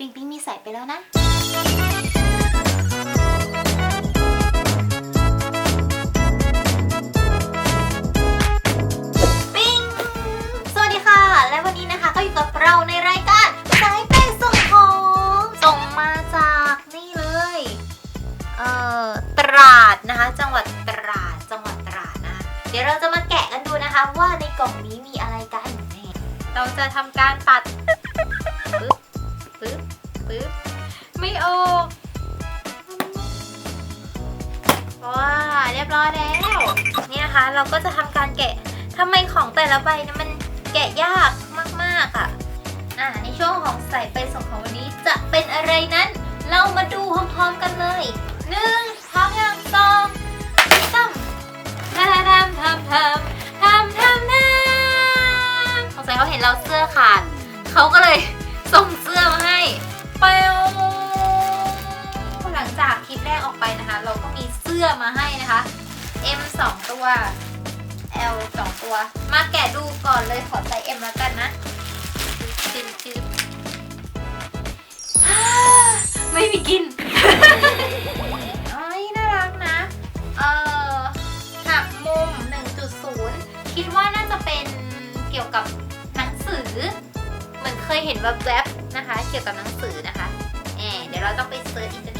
ปิงปิงมีใส่ไปแล้วนะ ปิง สวัสดีค่ะ และวันนี้นะคะก็อยู่กับเราในรายการสายเปย์ส่งของส่งมาจากนี่เลย เอ่อ ตราดนะคะ จังหวัดตราด จังหวัดตราดนะ เดี๋ยวเราจะมาแกะกันดูนะคะว่าในกล่องนี้มีอะไรกัน เราจะทำการปัด รียบร้อยแล้ว เนี่ยนะคะเราก็จะทำการแกะทำไมของแต่ละใบเนี่ยมันแกะยากมากๆอะ อ่าในช่วงของใส่ไปส่งของวันนี้จะเป็นอะไรนั้น เรามาดูพร้อมๆกันเลยหนึ่งพร้อมยังสองสามทำทำทำทำทำทำทำสงสัยเขาเห็นเราเสื้อขาดเขาก็เลยส่งเสื้อมาให้เปว สื้อมาให้นะคะ M 2ตัว L 2ตัว มาแกะดูก่อนเลยขอใส่ M แล้วกันนะจิ๊บจิ๊บไม่มีกินอ้ยน่ารักนะ เอ่อหักมุม 1.0 คิดว่าน่าจะเป็นเกี่ยวกับหนังสือ เหมือนเคยเห็นแบบแวบๆนะคะ เกี่ยวกับหนังสือนะคะแอบเดี๋ยวเราต้องไปเซิร์ชอินเทอร์เน็ต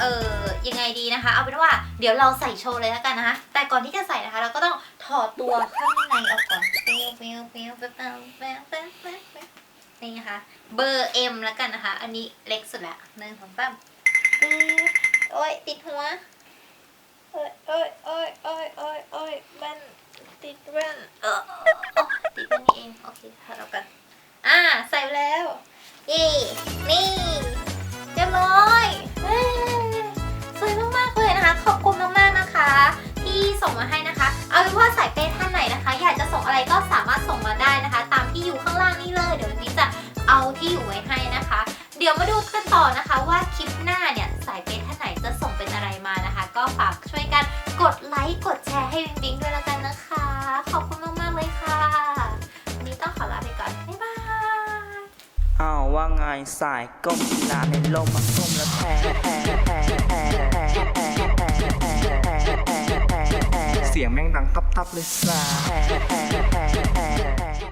เออยังไงดีนะคะ เอาเป็นว่าเดี๋ยวเราใส่โชว์เลยแล้วกันนะคะ แต่ก่อนที่จะใส่นะคะ เราก็ต้องถอดตัวข้างในออกก่อนเปียวเปียวเปียวเปียวเปียวเปียวเปียวเปียวเปียวนี่นะคะเบอร์ M แล้วกันนะคะ อันนี้เล็กสุดละหนึ่งสองสามปึ๊บโอ้ยติดหัวโอ้ยโอ้ยโอ้ยโอ้ยโอ้ยโอ้ยแว่นติดแว่นเออติดแว่นนี่เอง โอเคถอดออกกันอ่า ใส่แล้ว เย่นี่ ดี๋ยวมาดูกันต่อนะคะว่าคลิปหน้าเนี่ยสายเปย์ท่านไหนจะส่งเป็นอะไรมานะคะ ก็ฝากช่วยกันกดไลค์กดแชร์ให้วิงวิงด้วยแล้วกันนะคะ ขอบคุณมาก ๆ เลยค่ะวันนี้ต้องขอลาไปก่อน บ๊ายบายอ้าวว่าไงสายก้มกีฬาในลมมาก้มแล้วแพ้แพ้แพ้แพ้แพ้แพ้แพ้แพ้แพ้แพ้เสียงแม่งดังตับๆเลยสายแพ้แพ้แพ้แพ้